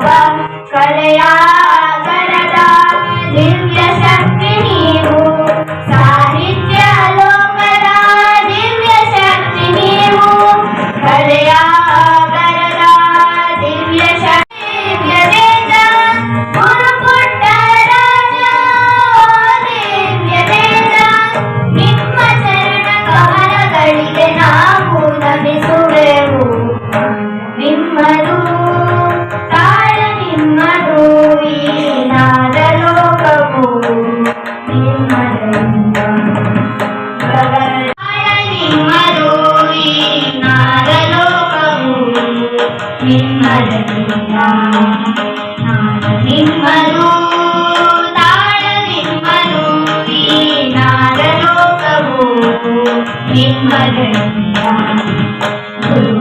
Bye.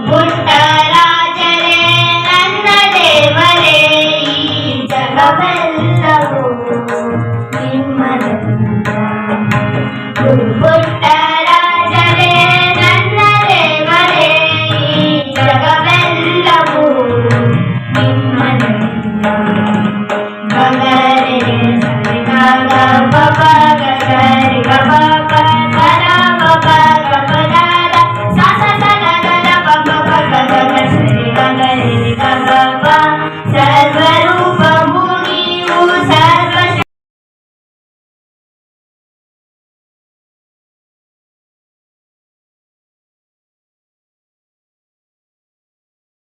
ಪುಟ್ಟರಾಜರೇ ನನ್ನ ದೇವರೇ ಈ ಜಗವೆಲ್ಲವೂ ನಿಮ್ಮದರಿಂದ ಗುರು ಪುಟ್ಟ Bye-bye.